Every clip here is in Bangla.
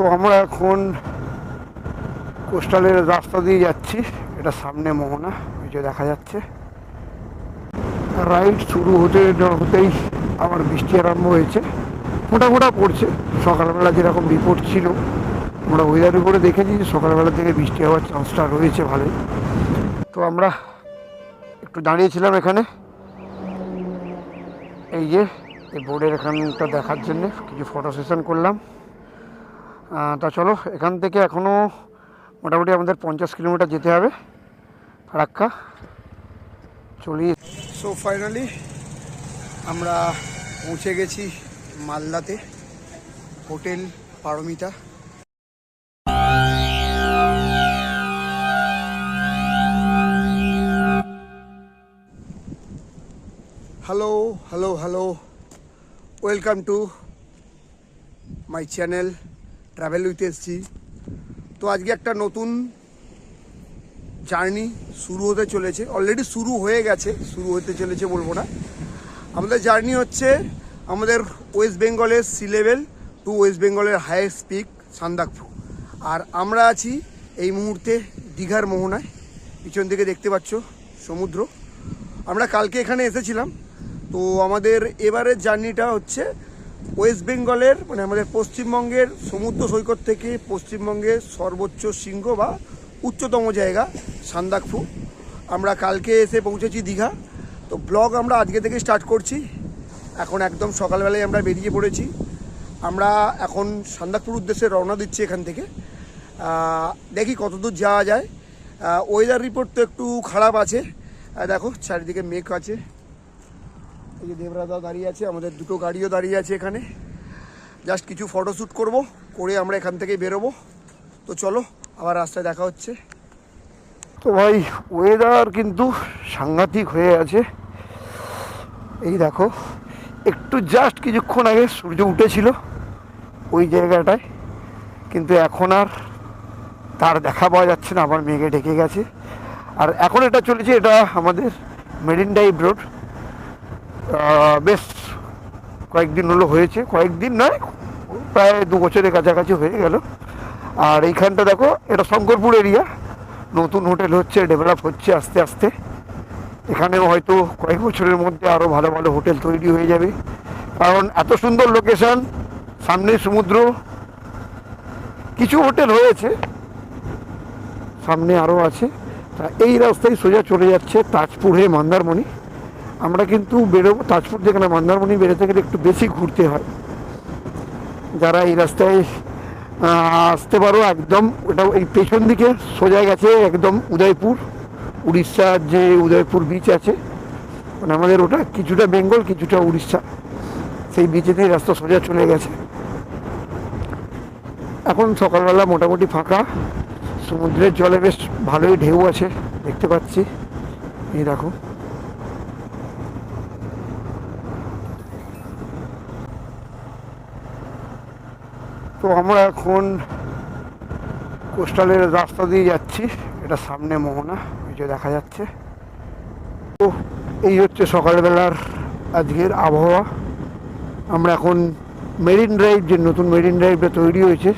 তো আমরা এখন কোস্টালের রাস্তা দিয়ে যাচ্ছি। এটা সামনে মোহনা, ওই যে দেখা যাচ্ছে। রাইড শুরু হতে হতেই আবার বৃষ্টি আরম্ভ হয়েছে। ফোঁটা ফোঁটা পড়ছে। সকালবেলা যেরকম রিপোর্ট ছিল, আমরা ওয়েদার করে দেখেছি যে সকালবেলা থেকে বৃষ্টি হওয়ার চান্সটা রয়েছে ভালোই। তো আমরা একটু দাঁড়িয়েছিলাম এখানে। এই যে, এই বোর্ডের এখানটা দেখার জন্য কিছু ফটো সেশন করলাম। তা চলো, এখান থেকে এখনও মোটামুটি আমাদের পঞ্চাশ কিলোমিটার যেতে হবে। ফারাক্কা। চলি। সো ফাইনালি আমরা পৌঁছে গেছি মালদাতে, hotel Paramita. Hello hello hello welcome to my channel travel with এসছি। তো আজকে একটা নতুন জার্নি শুরু হতে চলেছে। অলরেডি শুরু হয়ে গেছে, শুরু হতে চলেছে বলব না। আমাদের জার্নি হচ্ছে আমাদের ওয়েস্ট বেঙ্গলের সি লেভেল টু ওয়েস্ট বেঙ্গলের হায়েস্ট পিক সান্দাকফু আর আমরা আছি এই মুহূর্তে দীঘার মোহনায়। পিছন দিকে দেখতে পাচ্ছ সমুদ্র। আমরা কালকে এখানে এসেছিলাম। তো আমাদের এবারের জার্নিটা হচ্ছে ওয়েস্ট বেঙ্গলের মানে আমাদের পশ্চিমবঙ্গের সমুদ্র সৈকত থেকে পশ্চিমবঙ্গের সর্বোচ্চ শৃঙ্গ বা উচ্চতম জায়গা সান্দাকফু। আমরা কালকে এসে পৌঁছেছি দীঘা। তো ব্লগ আমরা আজকে থেকে স্টার্ট করছি। এখন একদম সকালবেলায় আমরা বেরিয়ে পড়েছি। আমরা এখন সান্দাকপুর উদ্দেশ্যে রওনা দিচ্ছি এখান থেকে। দেখি কতদূর যাওয়া যায়। ওয়েদার রিপোর্ট তো একটু খারাপ আছে। দেখো, চারিদিকে মেঘ আছে। এই যে দেবরাদাও দাঁড়িয়ে আছে, আমাদের দুটো গাড়িও দাঁড়িয়ে আছে এখানে। জাস্ট কিছু ফটোশ্যুট করব, করে আমরা এখান থেকে বেরোবো। তো চলো, আবার রাস্তায় দেখা হচ্ছে। তো ভাই ওয়েদার কিন্তু সাংঘাতিক হয়ে আছে। এই দেখো, একটু জাস্ট কিছুক্ষণ আগে সূর্য উঠেছিল ওই জায়গাটায়। কিন্তু এখন আর তার দেখা পাওয়া যাচ্ছে না, আবার মেঘে ঢেকে গেছে। আর এখন এটা চলেছে, এটা আমাদের মেরিন ড্রাইভ রোড বেশ কয়েকদিন হলো হয়েছে, কয়েকদিন নয়, প্রায় দু বছরের কাছাকাছি হয়ে গেল। আর এইখানটা দেখো, এটা শঙ্করপুর এরিয়া। নতুন হোটেল হচ্ছে, ডেভেলপ হচ্ছে আস্তে আস্তে। এখানেও হয়তো কয়েক বছরের মধ্যে আরও ভালো ভালো হোটেল তৈরি হয়ে যাবে। কারণ এত সুন্দর লোকেশন, সামনে সমুদ্র, কিছু হোটেল হয়েছে, সামনে আরও আছে। তা এই রাস্তায় সোজা চলে যাচ্ছে তাজপুর হয়ে মন্দারমণি। আমরা কিন্তু বেরোবো, তাজপুর থেকে না মন্দারমণি বেরোতে গেলে একটু বেশি ঘুরতে হয়। যারা এই রাস্তায় আসতে পারো, একদম ওটা এই পেছন দিকে সোজা গেছে একদম উদয়পুর। উড়িষ্যার যে উদয়পুর বিচ আছে মানে আমাদের ওটা কিছুটা বেঙ্গল, কিছুটা উড়িষ্যা। সেই বিচেতেই রাস্তা সোজা চলে গেছে। এখন সকালবেলা মোটামুটি ফাঁকা। সমুদ্রের জলে বেশ ভালোই ঢেউ আছে, দেখতে পাচ্ছি। এই দেখো। তো আমরা এখন কোস্টালের রাস্তা দিয়ে যাচ্ছি। এটা সামনে মোহনা যে দেখা যাচ্ছে। তো এই হচ্ছে সকালবেলার আজকের আবহাওয়া। আমরা এখন মেরিন ড্রাইভ, যে নতুন মেরিন ড্রাইভটা তৈরি হয়েছে,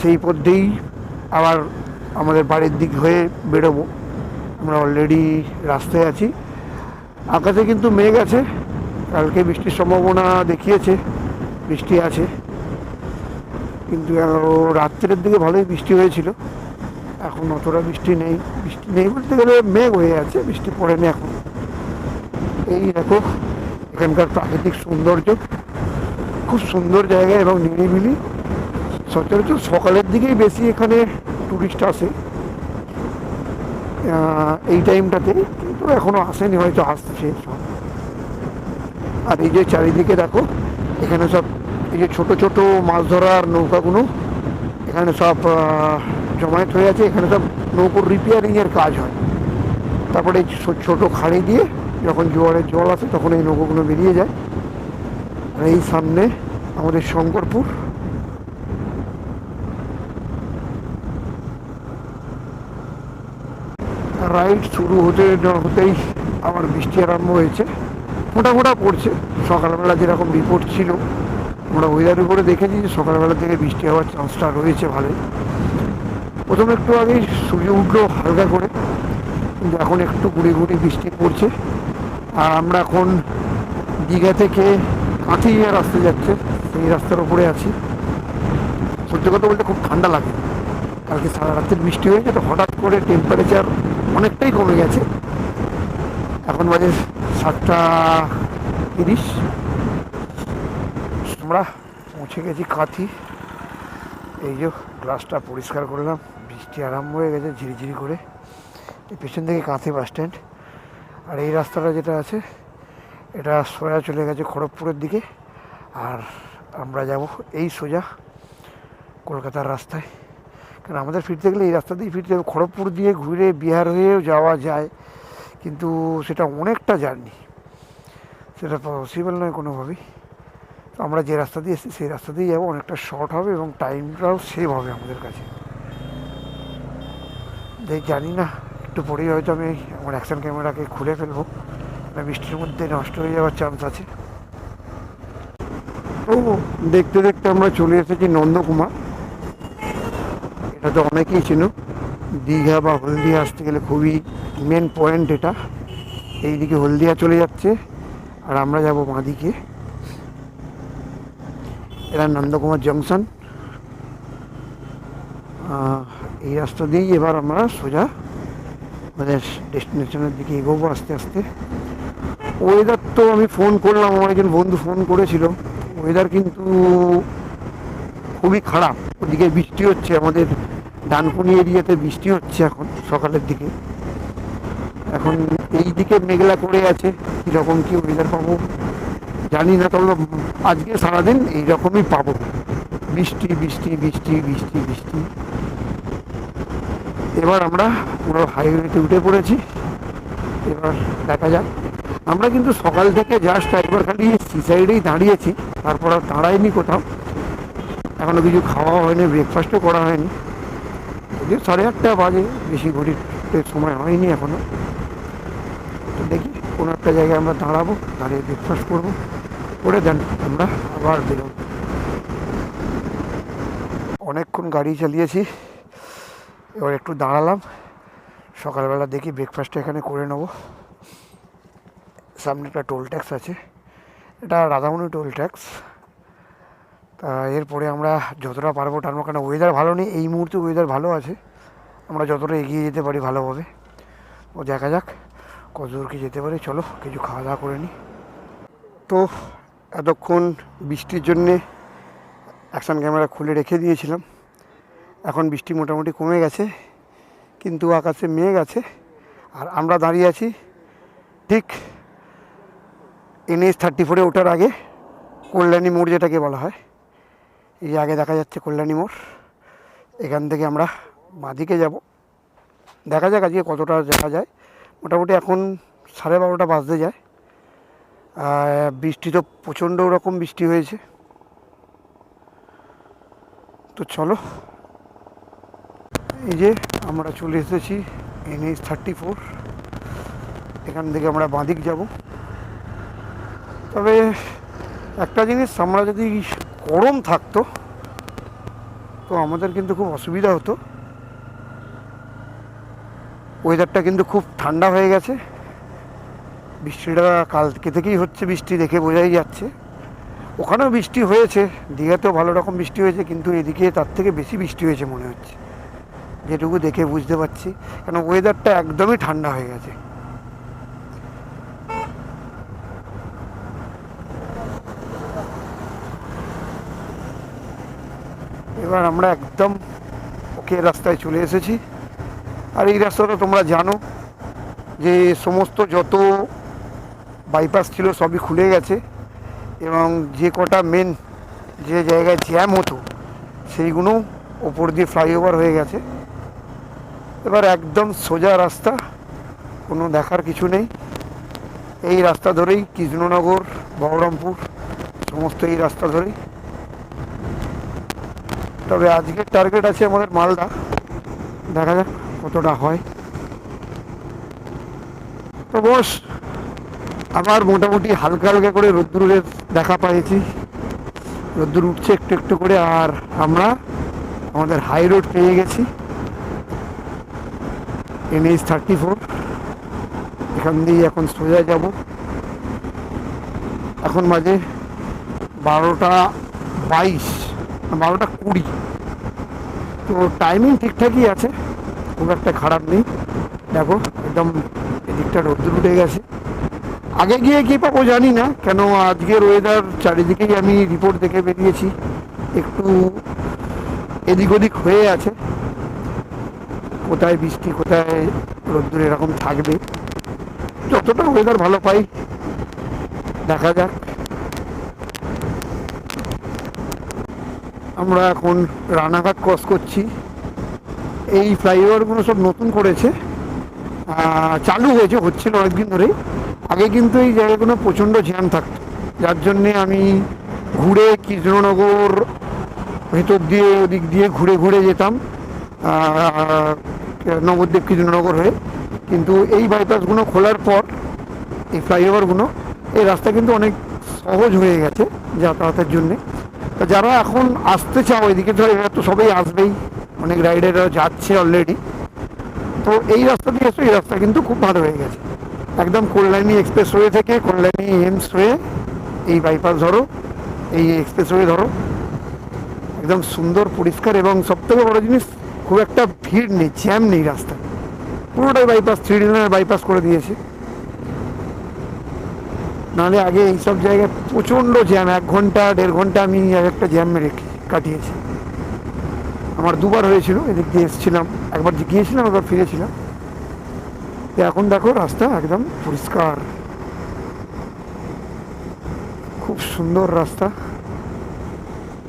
সেই পথ দিয়েই আবার আমাদের বাড়ির দিক হয়ে বেরোবো। আমরা অলরেডি রাস্তায় আছি। আকাশে কিন্তু মেঘ আছে, কালকে বৃষ্টির সম্ভাবনা দেখিয়েছে, বৃষ্টি আছে। কিন্তু রাত্রের দিকে ভালোই বৃষ্টি হয়েছিল। এখন অতটা বৃষ্টি নেই। বৃষ্টি নেই বলতে গেলে মেঘ হয়ে আছে, বৃষ্টি পড়েনি এখন। এই দেখো, এখানকার প্রাকৃতিক সৌন্দর্য। খুব সুন্দর জায়গা এবং নিরিবিলি। সচরাচর সকালের দিকেই বেশি এখানে টুরিস্ট আসে। এই টাইমটাতে, কিন্তু এখনও আসেনি, হয়তো আসছে। আর এই যে চারিদিকে দেখো, এখানে সব এই যে ছোটো ছোটো মাছ ধরার নৌকাগুলো, এখানে সব জমায়েত হয়ে আছে, এখানে সব নৌকোর রিপেয়ারিংয়ের কাজ হয়। তারপরে ছোট খাড়ি দিয়ে যখন জোয়ারের জল আসে, তখন এই নৌকোগুলো বেরিয়ে যায়। আর এই সামনে আমাদের শঙ্করপুর। রাইড শুরু হতে হতেই আবার বৃষ্টি আরম্ভ হয়েছে। ফোঁটা ফোঁটা পড়ছে। সকালবেলা যেরকম রিপোর্ট ছিল আমরা ওয়েদার উপরে দেখেছি যে সকালবেলা থেকে বৃষ্টি হওয়ার চান্সটা রয়েছে ভালোই। প্রথমে একটু আগেই সূর্য উঠল হালকা করে, কিন্তু এখন একটু ঘুরে ঘুরে বৃষ্টি পড়ছে। আর আমরা এখন দীঘা থেকে কাঁথিয়া রাস্তা যাচ্ছে, সেই রাস্তার উপরে আছি। সত্যি কথা বলতে খুব ঠান্ডা লাগে। কালকে সারা রাত্রে বৃষ্টি হয়েছে তো হঠাৎ করে টেম্পারেচার অনেকটাই কমে গেছে। এখন বাজে সাতটা তিরিশ। আমরা পৌঁছে গেছি কাঁথি। এই যে গ্লাসটা পরিষ্কার করলাম, বৃষ্টি আরম্ভ হয়ে গেছে ঝিরিঝিরি করে। এই পেছন থেকে কাঁথি বাস স্ট্যান্ড আর এই রাস্তাটা যেটা আছে, এটা সোজা চলে গেছে খড়গপুরের দিকে। আর আমরা যাব এই সোজা কলকাতার রাস্তায়। কারণ আমাদের ফিরতে গেলে এই রাস্তা দিয়েই ফিরতে হবে। খড়গপুর দিয়ে ঘুরে বিহার হয়েও যাওয়া যায়, কিন্তু সেটা অনেকটা জার্নি। সেটা পসিবল নয় কোনোভাবেই। তো আমরা যে রাস্তা দিয়ে এসেছি, সেই রাস্তা দিয়ে যাব। অনেকটা শর্ট হবে এবং টাইমটাও সেভ হবে আমাদের কাছে। দেখ, জানি না, একটু পরেই হয়তো আমি আমার অ্যাকশন ক্যামেরাকে খুলে ফেলব। বৃষ্টির মধ্যে নষ্ট হয়ে যাওয়ার চান্স আছে। ও, দেখতে দেখতে আমরা চলে এসেছি নন্দকুমার। এটা তো অনেকেই ছিল দীঘা বা হলদিয়া আসতে গেলে খুবই মেন পয়েন্ট এটা। এইদিকে হলদিয়া চলে যাচ্ছে। আর আমরা যাব বাঁদিকে। এটা নন্দকুমার জংশন। এই রাস্তা দিয়েই এবার আমরা সোজা আমাদের ডেস্টিনেশনের দিকে এগোবো আস্তে আস্তে। ওয়েদার তো আমি ফোন করলাম, আমার একজন বন্ধু ফোন করেছিল। ওয়েদার কিন্তু খুবই খারাপ। ওদিকে বৃষ্টি হচ্ছে, আমাদের ডানকুনি এরিয়াতে বৃষ্টি হচ্ছে এখন, সকালের দিকে। এখন এই দিকে মেঘলা করে আছে, কীরকম কি ওয়েদার পাবো? জানি না তবে আজকে সারাদিন এইরকমই পাবো। বৃষ্টি বৃষ্টি বৃষ্টি বৃষ্টি বৃষ্টি। এবার আমরা পুরো হাইওয়েতে উঠে পড়েছি। এবার দেখা যাক। আমরা কিন্তু সকাল থেকে জাস্ট একবার খালি সি সাইডেই দাঁড়িয়েছি, তারপর আর দাঁড়াইনি কোথাও। এখনও কিছু খাওয়া হয়নি ব্রেকফাস্টও করা হয়নি। যদিও সাড়ে আটটা বাজে, বেশি ঘড়িতে সময় হয়নি এখনও। তো দেখি কোনো একটা জায়গায় আমরা দাঁড়াবো, দাঁড়িয়ে ব্রেকফাস্ট করব। করে দেন, আমরা আবার বেরোবো। অনেকক্ষণ গাড়ি চালিয়েছি, এবার একটু দাঁড়ালাম, সকালবেলা দেখি ব্রেকফাস্টটা এখানে করে নেব। সামনে একটা টোল ট্যাক্স আছে, এটা রাধামণি টোল ট্যাক্স তা এরপরে আমরা যতটা পারব টানবো কেন ওয়েদার ভালো নেই, এই মুহূর্তে ওয়েদার ভালো আছে। আমরা যতটা এগিয়ে যেতে পারি ভালোভাবে। ও দেখা যাক কত দূর কি যেতে পারি, চলো কিছু খাওয়া দাওয়া করে নিই তো এতক্ষণ বৃষ্টির জন্যে অ্যাকশান ক্যামেরা খুলে রেখে দিয়েছিলাম। এখন বৃষ্টি মোটামুটি কমে গেছে, কিন্তু আকাশে মেঘ আছে আর আমরা দাঁড়িয়ে আছি ঠিক এনএস থার্টি ফোরে ওঠার আগে কল্যাণী মোড় যেটাকে বলা হয়। এই আগে দেখা যাচ্ছে কল্যাণী মোড়। এখান থেকে আমরা বাঁদিকে যাব। দেখা যাক আজকে কতটা দেখা যায়। মোটামুটি এখন সাড়ে বারোটা বাজতে যায়। বৃষ্টি তো প্রচণ্ড রকম বৃষ্টি হয়েছে। তো চলো, এই যে আমরা চলে এসেছি এনএইচ থার্টি ফোর। এখান থেকে আমরা বাঁদিক যাব। তবে একটা জিনিস, আমরা যদি গরম থাকতো, তো আমাদের কিন্তু খুব অসুবিধা হতো। ওয়েদারটা কিন্তু খুব ঠান্ডা হয়ে গেছে। বৃষ্টিটা কালকে থেকেই হচ্ছে বৃষ্টি দেখে বোঝাই যাচ্ছে। ওখানেও বৃষ্টি হয়েছে, দীঘাতেও ভালো রকম বৃষ্টি হয়েছে, কিন্তু এদিকে তার থেকে বেশি বৃষ্টি হয়েছে মনে হচ্ছে। যেটুকু দেখে বুঝতে পারছি, কেন ওয়েদারটা একদমই ঠান্ডা হয়ে গেছে। এবার আমরা একদম ওকে রাস্তায় চলে এসেছি। আর এই রাস্তাটা তোমরা জানো যে সমস্ত যত বাইপাস ছিল সবই খুলে গেছে এবং যে কটা মেন যে জায়গায় জ্যাম হতো, সেইগুলো ওপর দিয়ে ফ্লাইওভার হয়ে গেছে। এবার একদম সোজা রাস্তা, কোনো দেখার কিছু নেই। এই রাস্তা ধরেই কৃষ্ণনগর, বহরমপুর, সমস্ত এই রাস্তা ধরেই। তবে আজকের টার্গেট আছে আমাদের মালদা। দেখা যাক কতটা হয়। তো বস আবার মোটামুটি হালকা হালকা করে রোদ্দুরের দেখা পাইছি। রোদ্দুর উঠছে একটু একটু করে আর আমরা আমাদের হাই রোড পেয়ে গেছি। এনএইচ থার্টি ফোর এখান দিয়ে এখন সোজা যাব। এখন বাজে বারোটা বাইশ, বারোটা কুড়ি। তো টাইমিং ঠিকঠাকই আছে, খুব একটা খারাপ নেই। দেখো, একদম এদিকটা রোদ্দুর উঠে গেছে। আগে গিয়ে কি পাবো জানি না, কেন আজকের ওয়েদার চারিদিকেই আমি রিপোর্ট দেখে বেরিয়েছি, একটু এদিক ওদিক হয়ে আছে। কোথায় বৃষ্টি, কোথায় রোদ্দুর এরকম থাকবে, যতটা ওয়েদার ভালো পাই, দেখা যাক। আমরা এখন রানাঘাট ক্রস করছি। এই ফ্লাইওভারগুলো সব নতুন করেছে চালু হয়েছে, হচ্ছিল অনেকদিন ধরেই। আগে কিন্তু এই জায়গাগুলো প্রচণ্ড জ্যাম থাকতো। যার জন্যে আমি ঘুরে কৃষ্ণনগর ভেতর দিয়ে, ওদিক দিয়ে ঘুরে ঘুরে যেতাম নবদ্বীপ কৃষ্ণনগর হয়ে। কিন্তু এই বাইপাসগুলো খোলার পর, এই ফ্লাইওভারগুলো, এই রাস্তা কিন্তু অনেক সহজ হয়ে গেছে যাতায়াতের জন্যে। যারা এখন আসতে চাও, এদিকে তো এরা তো সবাই আসবেই, অনেক রাইডাররা যাচ্ছে অলরেডি তো এই রাস্তা দিয়ে এসো, এই রাস্তা কিন্তু খুব ভালো হয়ে গেছে। একদম কল্যাণী এক্সপ্রেস ওয়ে থেকে কল্যাণী এমস হয়ে এই বাইপাস ধরো, এই এক্সপ্রেস ওয়ে ধরো। একদম সুন্দর, পরিষ্কার এবং সবথেকে বড় জিনিস, খুব একটা ভিড় নেই জ্যাম নেই রাস্তা। পুরোটাই বাইপাস থ্রি ডিনের বাইপাস করে দিয়েছে। নাহলে আগে এইসব জায়গায় প্রচণ্ড জ্যাম এক ঘণ্টা, দেড় ঘণ্টা আমি এক একটা জ্যাম মেরে কাটিয়েছি। আমার দুবার হয়েছিল, এদিক দিয়ে এসেছিলাম, একবার গিয়েছিলাম, একবার ফিরেছিলাম। তো এখন দেখো রাস্তা একদম পরিষ্কার। খুব সুন্দর রাস্তা।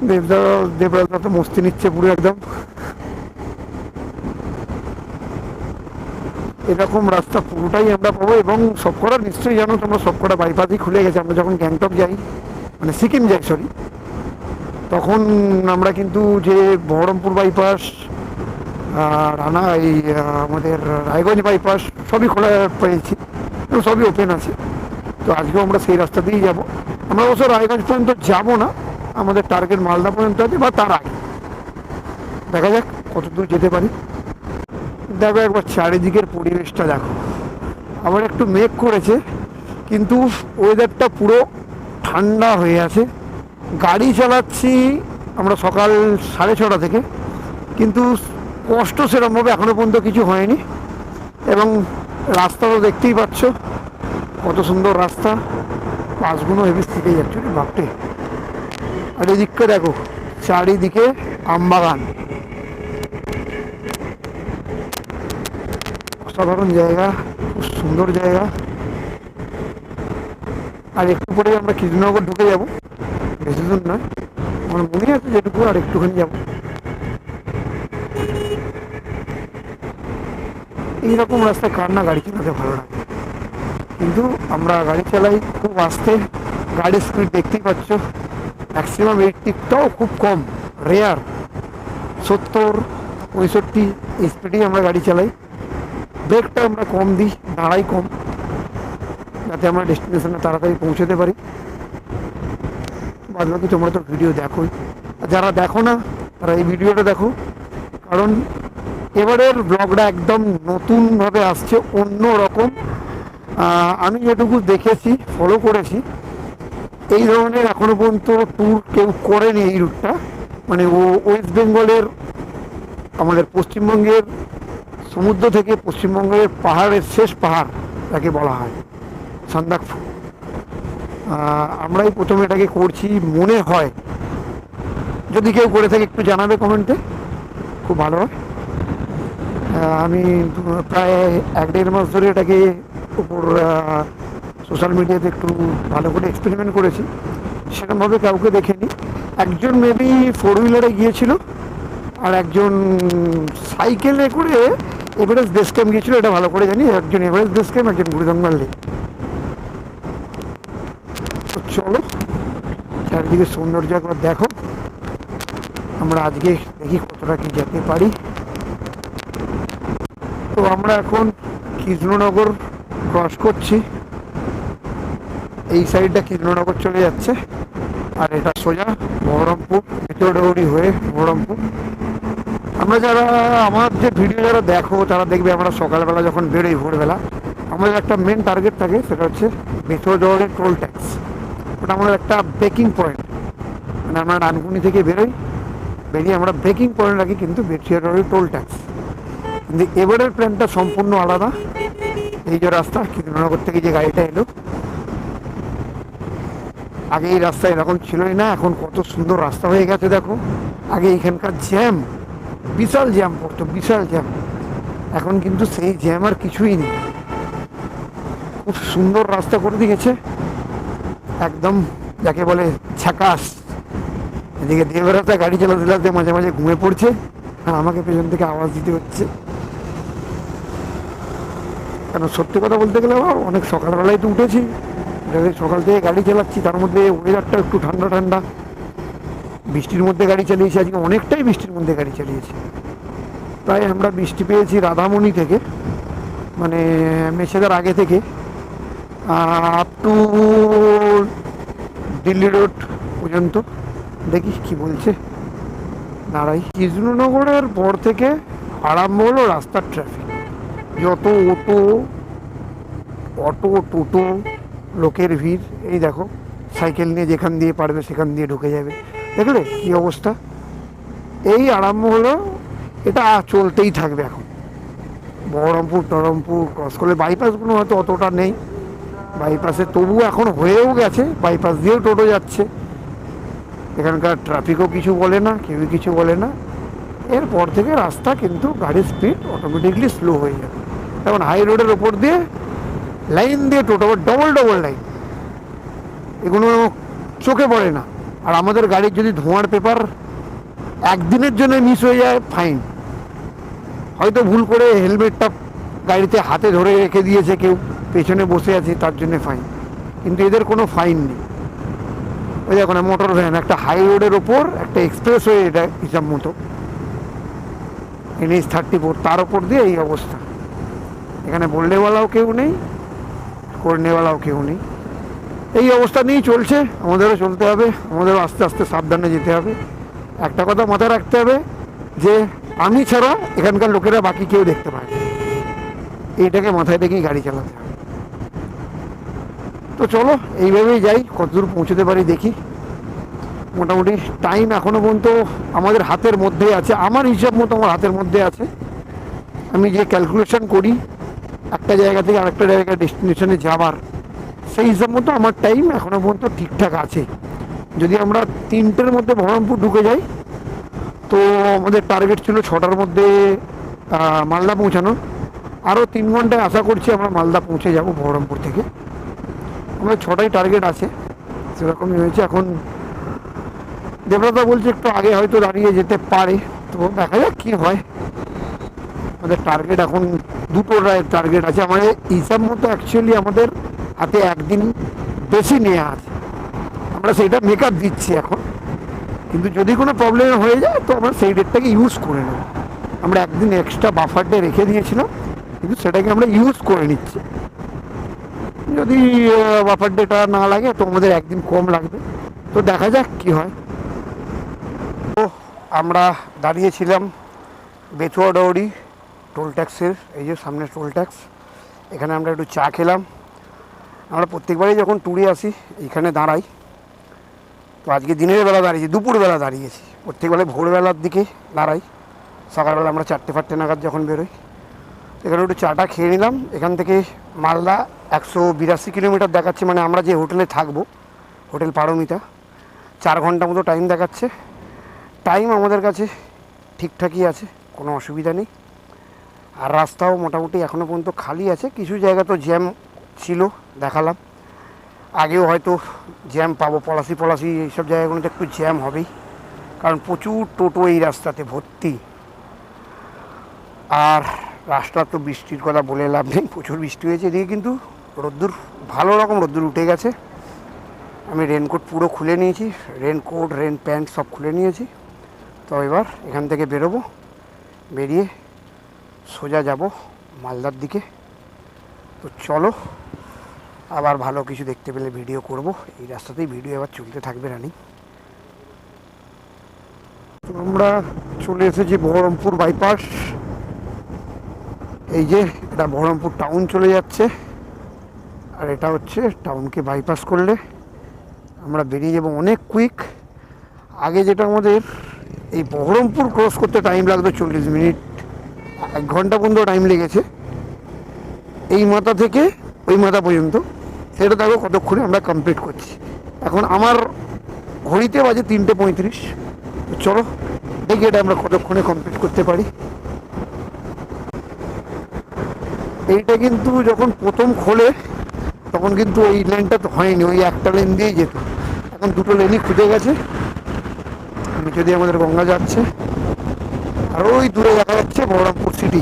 দেবদা দেবরাজদা তো মস্তি নিচ্ছে পুরো একদম। এরকম রাস্তা পুরোটাই আমরা পাবো এবং সবকটা নিশ্চয়ই জানো তোমরা, সবকটা বাইপাসই খুলে গেছে। আমরা যখন গ্যাংটক যাই মানে সিকিম যাই সরি তখন আমরা কিন্তু যে বহরমপুর বাইপাস রানা এই আমাদের রায়গঞ্জ বাইপাস সবই খোলা পেয়েছি, এবং সবই ওপেন আছে। তো আজকেও আমরা সেই রাস্তা দিয়েই যাব। আমরা অবশ্য রায়গঞ্জ পর্যন্ত যাব না, আমাদের টার্গেট মালদা পর্যন্ত আছে বা তার আগে। দেখা যাক কত দূর যেতে পারি। দেখো একবার চারিদিকের পরিবেশটা দেখো। আবার একটু মেঘ করেছে, কিন্তু ওয়েদারটা পুরো ঠান্ডা হয়ে আছে। গাড়ি চালাচ্ছি আমরা সকাল সাড়ে ছটা থেকে, কিন্তু কষ্ট সেরকমভাবে এখনও পর্যন্ত কিছু হয়নি। এবং রাস্তা তো দেখতেই পাচ্ছ। কত সুন্দর রাস্তা। বাসগুলো হেভি থেকে যাচ্ছে রে আর এদিককে দেখো, চারিদিকে আমবাগান। অসাধারণ জায়গা, খুব সুন্দর জায়গা। আর একটু পরে আমরা কৃষ্ণনগর ঢুকে যাব। বেশি দূর নয়। আমার মনে আছে যেটুকু, আর একটুখানি যাব। এইরকম রাস্তায় কার না গাড়ি চালাতে ভালো লাগে। কিন্তু আমরা গাড়ি চালাই, খুব আস্তে। গাড়ির স্পিড দেখতেই পাচ্ছ। ম্যাক্সিমাম এইটিটাও খুব কম। রেয়ার সত্তর, পঁয়ষট্টি স্পিডেই আমরা গাড়ি চালাই। ব্রেকটা আমরা কম দিই, দাঁড়াই কম। যাতে আমরা ডেস্টিনেশনে তাড়াতাড়ি পৌঁছতে পারি। বাদ বাকি তোমরা তো ভিডিও দেখোই। যারা দেখো না, তারা এই ভিডিওটা দেখো। কারণ এবারের ব্লগটা একদম নতুনভাবে আসছে অন্য রকম আমি যেটুকু দেখেছি ফলো করেছি, এই ধরনের এখনও পর্যন্ত ট্যুর কেউ করেনি এই রুটটা মানে ও ওয়েস্ট বেঙ্গলের আমাদের পশ্চিমবঙ্গের, সমুদ্র থেকে পশ্চিমবঙ্গের পাহাড়ের শেষ পাহাড়, যাকে বলা হয়, সান্দাকফু। আমরাই প্রথমে এটাকে করছি, মনে হয়। যদি কেউ করে থাকে, একটু জানাবে কমেন্টে খুব ভালো হয়। আমি প্রায় এক দেড় মাস ধরে এটাকে উপর সোশ্যাল মিডিয়াতে একটু ভালো করে এক্সপেরিমেন্ট করেছি। সেরকমভাবে কাউকে দেখিনি। একজন মেবি ফোর হুইলারে গিয়েছিল আর একজন সাইকেলে করে এভারেস্ট বেস ক্যাম্প গিয়েছিল, এটা ভালো করে জানি। একজন এভারেস্ট বেস ক্যাম্প একজন গুরুদঙ্গাল লেক চলো, চারিদিকে সৌন্দর্য একবার দেখো। আমরা আজকে দেখি কতটা কি যেতে পারি। তো আমরা এখন কৃষ্ণনগর ক্রস করছি। এই সাইডটা কৃষ্ণনগর চলে যাচ্ছে। আর এটা সোজা বহরমপুর মেট্রোডৌড়ি হয়ে বহরমপুর। আমরা যারা, আমার যে ভিডিও যারা দেখো, তারা দেখবে আমরা সকালবেলা যখন বেরোই ভোরবেলা, আমাদের একটা মেন টার্গেট থাকে, সেটা হচ্ছে মেট্রোডৌড়ি টোল ট্যাক্স ওটা আমাদের একটা ব্রেকিং পয়েন্ট মানে আমরা ডানকুনি থেকে বেরোই, বেরিয়ে আমরা ব্রেকিং পয়েন্ট রাখি, কিন্তু মেট্রোডৌড়ি টোল ট্যাক্স কিন্তু এবারের প্ল্যানটা সম্পূর্ণ আলাদা। এই যে রাস্তা, কৃষ্ণনগর থেকে যে গাড়িটা এলো। আগে এই রাস্তা এরকম ছিলই না, এখন কত সুন্দর রাস্তা হয়ে গেছে দেখো। আগে এখানকার জ্যাম, বিশাল জ্যাম পড়তো, বিশাল জ্যাম। এখন কিন্তু সেই জ্যাম আর কিছুই নেই। খুব সুন্দর রাস্তা করে দিয়েছে। একদম যাকে বলে ছাকাস। এদিকে দেবরাতে গাড়ি চালাতে চালাতে মাঝে মাঝে ঘুমিয়ে পড়ছে। আর আমাকে পেছন থেকে আওয়াজ দিতে হচ্ছে। কেন? সত্যি কথা বলতে গেলে আমার অনেক সকালবেলায় তো উঠেছি। যাদের সকাল থেকে গাড়ি চালাচ্ছি, তার মধ্যে ওয়েদারটা একটু ঠান্ডা ঠান্ডা। বৃষ্টির মধ্যে গাড়ি চালিয়েছি, আজকে অনেকটাই বৃষ্টির মধ্যে গাড়ি চালিয়েছি। তাই আমরা বৃষ্টি পেয়েছি রাধামণি থেকে মানে মেছেদার আগে থেকে। আপ টু দিল্লি রোড পর্যন্ত। দেখি কি বলছে। দাঁড়াই, কৃষ্ণনগরের পর থেকে আরম্ভ হলো রাস্তার ট্রাফিক যত অটো অটো, টোটো, লোকের ভিড়, এই দেখো, সাইকেল নিয়ে যেখান দিয়ে পারবে সেখান দিয়ে ঢুকে যাবে। দেখলে কি অবস্থা? এই আরম্ভ হলো, এটা চলতেই থাকবে এখন। বহরমপুর টরমপুর ক্রস করলে বাইপাসগুলো হয়তো অতটা নেই। বাইপাসে তবু এখন হয়েও গেছে বাইপাস দিয়েও টোটো যাচ্ছে। এখানকার ট্রাফিকও কিছু বলে না, কেউই কিছু বলে না। এরপর থেকে রাস্তা কিন্তু গাড়ির স্পিড অটোমেটিকলি স্লো হয়ে যাবে। এখন হাই রোডের ওপর দিয়ে লাইন দিয়ে টোটো ডবল ডবল লাইন এগুলো চোখে পড়ে না। আর আমাদের গাড়ির যদি ধোঁয়ার পেপার একদিনের জন্য মিস হয়ে যায় ফাইন হয়তো ভুল করে হেলমেটটা গাড়িতে হাতে ধরে রেখে দিয়েছে কেউ, পেছনে বসে আছে, তার জন্য ফাইন কিন্তু এদের কোনো ফাইন নেই। ওই দেখো না মোটর ভ্যান একটা হাই রোডের ওপর একটা এক্সপ্রেস ওয়ে এটা হিসাব মতো। এনএইচ থার্টি ফোর তার ওপর দিয়ে এই অবস্থা। এখানে বললেওয়ালাও কেউ নেই, করনেওয়ালাও কেউ নেই। এই অবস্থা নিয়েই চলছে, আমাদেরও চলতে হবে, আমাদেরও আস্তে আস্তে সাবধানে যেতে হবে। একটা কথা মাথায় রাখতে হবে যে, আমি ছাড়া এখানকার লোকেরা বাকি কেউ দেখতে পায় না। এইটাকে মাথায় রেখেই গাড়ি চালাতে তো চলো, এইভাবেই যাই, কতদূর পৌঁছতে পারি দেখি। মোটামুটি টাইম এখনও পর্যন্ত আমাদের হাতের মধ্যেই আছে, আমার হিসাব মতো আমার হাতের মধ্যে আছে। আমি যে ক্যালকুলেশন করি একটা জায়গা থেকে আরেকটা জায়গায় ডেস্টিনেশনে যাবার সেই হিসাব মতো আমার টাইম এখনও পর্যন্ত ঠিকঠাক আছে। যদি আমরা তিনটের মধ্যে বহরমপুর ঢুকে যাই, তো আমাদের টার্গেট ছিল ছটার মধ্যে মালদা পৌঁছানো। আরও তিন ঘন্টায় আশা করছি আমরা মালদা পৌঁছে যাব বহরমপুর থেকে। আমাদের ছটাই টার্গেট আছে। সেরকমই হয়েছে। এখন দেবরাতা বলছে একটু আগে হয়তো দাঁড়িয়ে যেতে পারে। তো দেখা যাক কী হয়। আমাদের টার্গেট এখন দুটো টার্গেট আছে। আমাদের হিসাব মতো অ্যাকচুয়ালি আমাদের হাতে একদিন বেশি নেওয়া আছে। আমরা সেইটা মেকআপ দিচ্ছি এখন। কিন্তু যদি কোনো প্রবলেম হয়ে যায়, তো আমরা সেই ডেটটাকে ইউজ করে নেব। আমরা একদিন এক্সট্রা বাফার ডে রেখে দিয়েছিলাম, কিন্তু সেটাকে আমরা ইউজ করে নিচ্ছি। যদি বাফার ডেটা না লাগে, তো আমাদের একদিন কম লাগবে। তো দেখা যাক কি হয়। তো আমরা দাঁড়িয়েছিলাম বেচুয়া ডৌড়ি টোল ট্যাক্সের এই যে সামনে টোল ট্যাক্স এখানে আমরা একটু চা খেলাম। আমরা প্রত্যেকবারই যখন ট্যুরে আসি, এইখানে দাঁড়াই। তো আজকে দিনের বেলা দাঁড়িয়েছি দুপুরবেলা দাঁড়িয়েছি। প্রত্যেকবেলায় ভোরবেলার দিকে দাঁড়াই। সকালবেলা আমরা চারটে ফারটে নাগাদ যখন বেরোই। এখানে একটু চাটা খেয়ে নিলাম। এখান থেকে মালদা একশো বিরাশি কিলোমিটার দেখাচ্ছে মানে আমরা যে হোটেলে থাকব, হোটেল পারমিতা, চার ঘণ্টা মতো টাইম দেখাচ্ছে। টাইম আমাদের কাছে ঠিকঠাকই আছে, কোনো অসুবিধা নেই। আর রাস্তাও মোটামুটি এখনও পর্যন্ত খালি আছে। কিছু জায়গা তো জ্যাম ছিল, দেখালাম। আগেও হয়তো জ্যাম পাবো, পলাশি পলাশি এইসব জায়গাগুলোতে একটু জ্যাম হবেই। কারণ প্রচুর টোটো এই রাস্তাতে ভর্তি। আর রাস্তা তো বৃষ্টির কথা বলে লাভ নেই, প্রচুর বৃষ্টি হয়েছে এদিকে কিন্তু। রোদ্দুর, ভালো রকম রোদ্দুর উঠে গেছে। আমি রেনকোট পুরো খুলে নিয়েছি রেনকোট রেন প্যান্ট সব খুলে নিয়েছি। তো এবার এখান থেকে বেরোবো, বেরিয়ে সোজা যাব মালদার দিকে। তো চলো, আবার ভালো কিছু দেখতে পেলে ভিডিও করব। এই রাস্তাতেই ভিডিও আবার চলতে থাকবে রানিং। আমরা চলে এসেছি বহরমপুর বাইপাস এই যে এটা বহরমপুর টাউন চলে যাচ্ছে। আর এটা হচ্ছে টাউনকে বাইপাস করলে আমরা বেরিয়ে যাব অনেক কুইক আগে যেটা আমাদের এই বহরমপুর ক্রস করতে টাইম লাগতো চল্লিশ মিনিট। এক ঘণ্টা পর্যন্ত টাইম লেগেছে। এই মাথা থেকে ওই মাথা পর্যন্ত। সেটা দেখো কতক্ষণে আমরা কমপ্লিট করছি। এখন আমার ঘড়িতে বাজে তিনটে পঁয়ত্রিশ। চলো, দেখি এটা আমরা কতক্ষণে কমপ্লিট করতে পারি। এইটা কিন্তু যখন প্রথম খোলে, তখন কিন্তু এই লেনটা তো হয়নি, ওই একটা লেন দিয়েই যেত। এখন দুটো লেনই খুঁজে গেছে। দিয়ে আমাদের গঙ্গা যাচ্ছে। আর ওই দূরে দেখা যাচ্ছে বহরমপুর সিটি।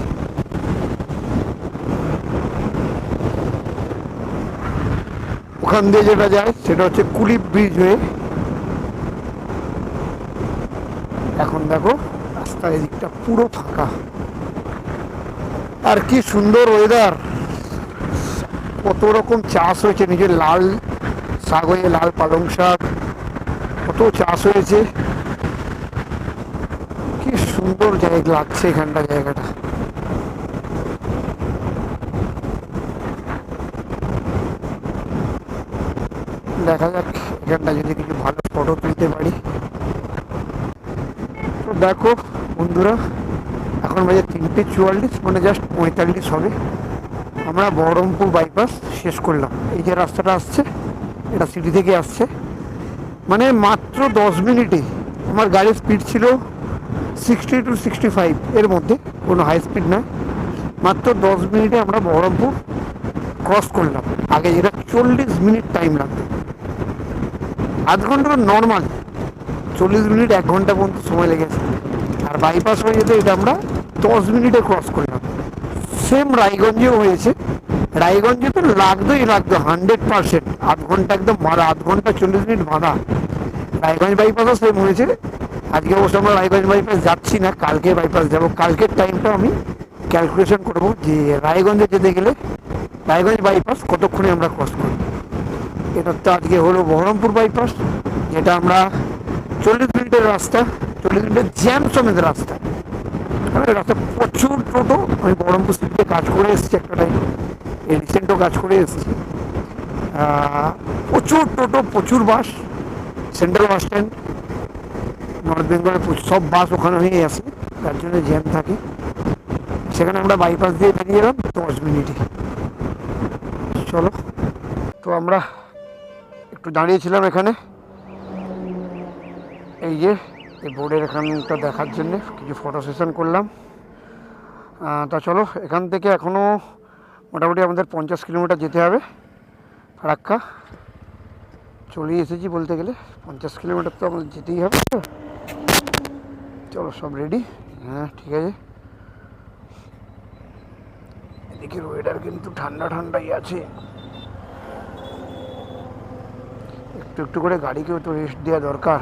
ওখান দিয়ে যেটা যায়, সেটা হচ্ছে কুলিপ ব্রিজ হয়ে এখন দেখো রাস্তার এদিকটা পুরো ফাঁকা। আর কি সুন্দর ওয়েদার কত রকম চাষ হয়েছে, নিজের লাল শাক হয়ে লাল পালং শাক, কত চাষ হয়েছে। সুন্দর জায়গা লাগছে এখানটা জায়গাটা। দেখা যাক, এখানটা যদি কিছু ভালো ফটো তুলতে পারি। তো দেখো, বন্ধুরা, এখন বাজে তিনটে চুয়াল্লিশ মানে জাস্ট পঁয়তাল্লিশ হবে। আমরা বহরমপুর বাইপাস শেষ করলাম। এই যে রাস্তাটা আসছে, এটা সিটি থেকে আসছে। মানে মাত্র দশ মিনিটে আমার গাড়ির স্পিড ছিল সিক্সটি টু সিক্সটি ফাইভ এর মধ্যে কোনো হাই স্পিড নয়। মাত্র দশ মিনিটে আমরা বহরমপুর ক্রস করলাম। আগে যেটা চল্লিশ মিনিট টাইম লাগতো আধ ঘণ্টা নর্মাল চল্লিশ মিনিট, এক ঘণ্টা পর্যন্ত সময় লেগেছে। আর বাইপাস হয়ে যেতে এটা আমরা দশ মিনিটে ক্রস করলাম। সেম রায়গঞ্জেও হয়েছে। রায়গঞ্জে তো লাগতোই লাগতো হান্ড্রেড পার্সেন্ট আধ ঘণ্টা একদম মারা আধ ঘণ্টা চল্লিশ মিনিট বাঁধা রায়গঞ্জ বাইপাসও সেম হয়েছে। আজকে অবশ্য আমরা রায়গঞ্জ বাইপাস যাচ্ছি না, কালকে বাইপাস যাব। কালকের টাইমটা আমি ক্যালকুলেশন করব যে রায়গঞ্জে যেতে গেলে রায়গঞ্জ বাইপাস কতক্ষণে আমরা ক্রস করব। এটা তো আজকে হলো বহরমপুর বাইপাস যেটা আমরা চল্লিশ মিনিটের রাস্তা, চল্লিশ মিনিটের জ্যাম সমেত রাস্তা। মানে রাস্তা প্রচুর টোটো, আমি বহরমপুর সিটিতে কাজ করে এসেছি একটা টাইম রিসেন্টও কাজ করে এসেছি। প্রচুর টোটো, প্রচুর bus central bus stand north বেঙ্গলের সব বাস ওখানে হয়ে আসে তার জন্য জ্যাম থাকে। সেখানে আমরা বাইপাস দিয়ে বেরিয়ে এলাম দশ মিনিটে। চলো। তো আমরা একটু দাঁড়িয়েছিলাম এখানে। এই যে, এই বোর্ডের এখানটা দেখার জন্য কিছু ফটো সেশন করলাম। তা চলো, এখান থেকে এখনও মোটামুটি আমাদের পঞ্চাশ কিলোমিটার যেতে হবে। ফারাক্কা। চলে এসেছি বলতে গেলে, পঞ্চাশ কিলোমিটার তো আমাদের যেতেই হবে। চলো সব রেডি হ্যাঁ ঠিক আছে। এদিকের ওয়েদার কিন্তু ঠান্ডা ঠান্ডাই আছে। একটু একটু করে গাড়িকেও তো রেস্ট দেওয়া দরকার।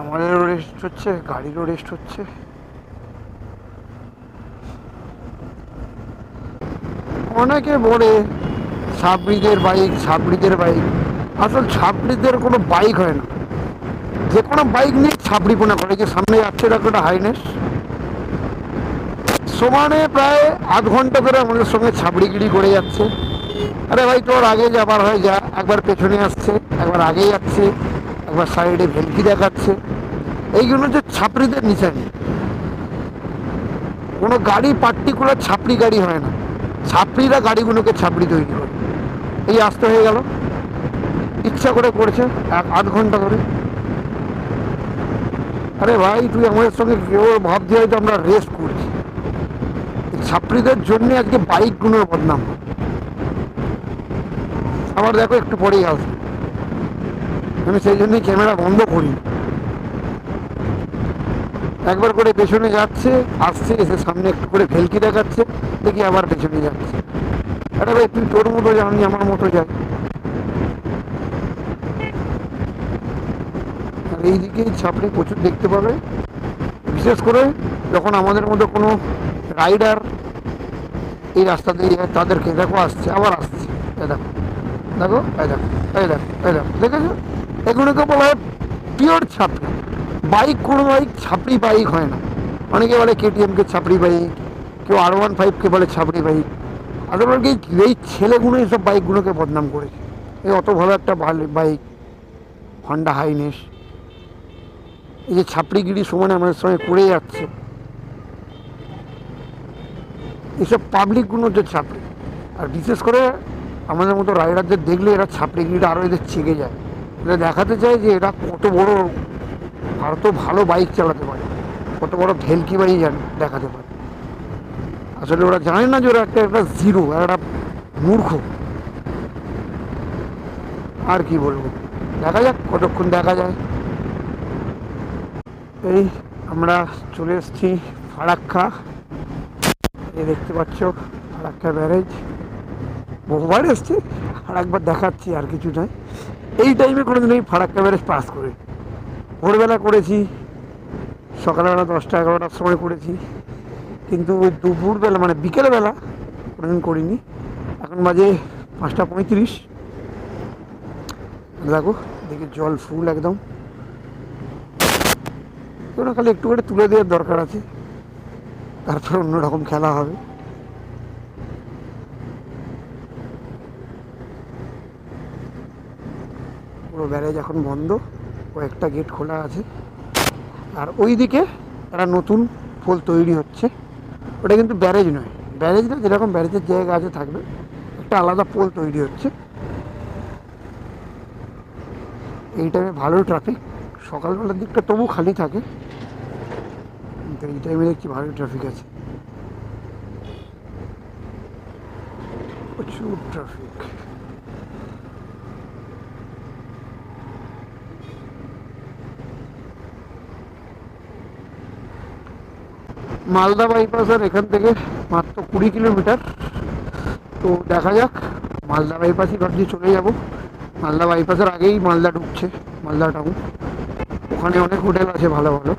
আমাদেরও রেস্ট হচ্ছে, গাড়িরও রেস্ট হচ্ছে। অনেকে বলে সাবরিদের বাইক সাবরিদের বাইক আসল ছাবড়িদের কোনো বাইক হয় না। যে কোনো বাইক নিয়ে ছাবড়িপোনা করে যে সামনে যাচ্ছে একটা হাইনেস। সমানে প্রায় আধ ঘণ্টা ধরে আমাদের সঙ্গে ছাবড়িগিরি করে যাচ্ছে। আরে ভাই, তোর আগে যাবার হয়, যা, একবার পেছনে আসছে, একবার আগে যাচ্ছে, একবার সাইডে ভেলকি দেখাচ্ছে। এইগুলো যে ছাপড়িদের নিশানি কোনো গাড়ি পার্টিকুলার ছাপড়ি গাড়ি হয় না। ছাপড়িরা গাড়িগুলোকে ছাপড়ি তৈরি করে। এই আসতে হয়ে গেল। ইচ্ছা করে করছে এক আধ ঘণ্টা ধরে। আরে ভাই, তুই আমাদের সঙ্গে কেউ ভাবছি হয়তো আমরা রেস্ট করছি। ছাপড়িদের জন্য আজকে বাইকগুলোর বদনাম। আবার দেখো একটু পরেই আসবে। আমি সেই জন্যই ক্যামেরা বন্ধ করি। একবার করে পেছনে যাচ্ছে, আসছে, এসে সামনে একটু করে ভেলকি দেখাচ্ছে, দেখি আবার পেছনে যাচ্ছে। আরে ভাই, তুই তোর মতো আমি আমার মতো যাই আর এইদিকেই ছাপড়ে প্রচুর দেখতে পাবে। বিশেষ করে যখন আমাদের মতো কোনো রাইডার এই রাস্তা দিয়ে তাদেরকে দেখো আসছে, আবার আসছে। এই দেখো দেখো, এই দেখো এই দেখো এই দেখো, দেখেছ? এগুলোকে বলা হয় পিওর ছাপড়ি। বাইক, কোনো বাইক ছাপড়ি বাইক হয় না। অনেকে বলে কেটিএমকে ছাপড়ি বাইক, কেউ আর ওয়ান ফাইভকে বলে ছাপড়ি বাইক। আসলে এই ছেলেগুলো এইসব বাইকগুলোকে বদনাম করেছে? এই অত ভালো একটা বাইক হন্ডা হাইনেস এই যে ছাপড়িগিরি সমানে আমাদের সঙ্গে করে যাচ্ছে। এইসব পাবলিকগুলো যে ছাপড়ি, আর বিশেষ করে আমাদের মতো রাইডারদের দেখলে এরা ছাপড়িগিরিটা আরও এদের চেগে যায়। এটা দেখাতে চায় যে এরা কত বড় কত ভালো বাইক চালাতে পারে, কত বড় ভেলকি বাড়ি দেখাতে পারে। আসলে ওরা জানে না যে ওরা একটা একটা জিরো একটা মূর্খ। আর কি বলব? দেখা যাক, কতক্ষণ দেখা যায়। এই আমরা চলে এসেছি ফারাক্কা। এই দেখতে পাচ্ছ, ফারাক্কা ব্যারেজ। বহুবার এসছি, আর একবার দেখাচ্ছি, আর কিছু নয়। এই টাইমে কোনোদিন এই ফারাক্কা ব্যারেজ পাস করে। ভোরবেলা করেছি, সকালবেলা দশটা, এগারোটার সময় করেছি। কিন্তু দুপুরবেলা মানে বিকেলবেলা কোনোদিন করিনি। এখন বাজে পাঁচটা পঁয়ত্রিশ। দেখো দেখি জল ফুল একদম। ওরা খালি একটু করে তুলে দেওয়ার দরকার আছে। তারপর অন্যরকম খেলা হবে। পুরো ব্যারেজ এখন বন্ধ, কয়েকটা গেট খোলা আছে। আর ওই দিকে একটা নতুন পোল তৈরি হচ্ছে। ওটা কিন্তু ব্যারেজ নয়। ব্যারেজ না, যেরকম ব্যারেজের জায়গা আছে থাকবে, একটা আলাদা পোল তৈরি হচ্ছে। এই টাইমে ভালো ট্রাফিক সকালবেলার দিকটা তবু খালি থাকে। কিন্তু এই টাইমে দেখছি ভালো ট্রাফিক আছে। প্রচুর ট্রাফিক মালদা বাইপাসের এখান থেকে মাত্র কুড়ি কিলোমিটার। তো দেখা যাক, মালদা বাইপাসই ভাবছি চলে যাব। মালদা বাইপাসের আগেই মালদা ঢুকছে, মালদা টাউন ওখানে অনেক হোটেল আছে, ভালো ভালো।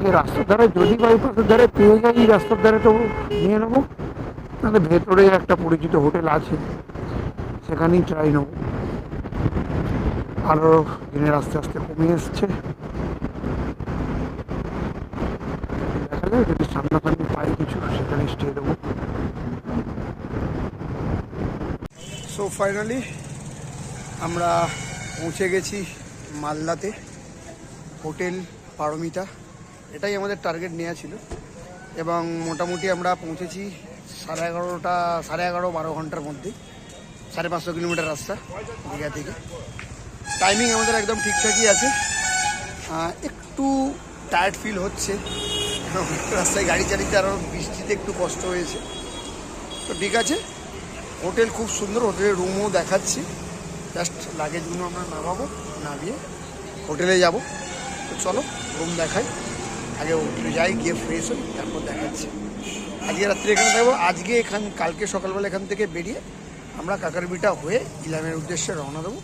এদিকে রাস্তার ধারে যদি বাইপাসের ধারে পেয়ে যাই, এই রাস্তার ধারে তো নিয়ে নেব। তাহলে ভেতরে একটা পরিচিত হোটেল আছে, সেখানেই ট্রাই নেব। আরও দিনের আস্তে আস্তে কমে এসছে। দেখা যায় যদি সামনাসামনি পাই কিছু, সেখানে স্টে দেবো। সো ফাইনালি আমরা পৌঁছে গেছি মালদাতে। হোটেল পারমিতা। এটাই আমাদের টার্গেট নেওয়া ছিল। এবং মোটামুটি আমরা পৌঁছেছি সাড়ে এগারোটা, সাড়ে এগারো, বারো ঘণ্টার মধ্যে। সাড়ে পাঁচশো কিলোমিটার রাস্তা দীঘা থেকে। টাইমিং আমাদের একদম ঠিকঠাকই আছে। একটু টায়ার্ড ফিল হচ্ছে। রাস্তায় গাড়ি চালিয়ে আরও বৃষ্টিতে একটু কষ্ট হয়েছে। তো ঠিক আছে। হোটেল খুব সুন্দর। হোটেলের রুমও দেখাচ্ছি। জাস্ট লাগেজগুলো আমরা নামাবো, নামিয়ে হোটেলে যাব। তো চলো রুম দেখাই। আগে হোটেলে যাই, গিয়ে ফ্রেশ হই, তারপর দেখাচ্ছি। আজকে রাত্রে এখানে থাকব। আজকে এখান, কালকে সকালবেলা এখান থেকে বেরিয়ে আমরা কাকারবিটা হয়ে ইলামের উদ্দেশ্যে রওনা দেবো।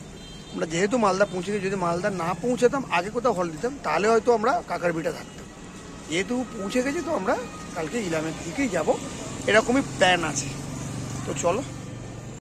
আমরা যেহেতু মালদা পৌঁছে গেছি যদি মালদা না পৌঁছাতাম, আগে কোথাও হল দিতাম, তাহলে হয়তো আমরা কাকারবিটা থাকতাম। যেহেতু পৌঁছে গেছি, তো আমরা কালকে ইলামের দিকেই যাব। এরকমই প্ল্যান আছে। তো চলো।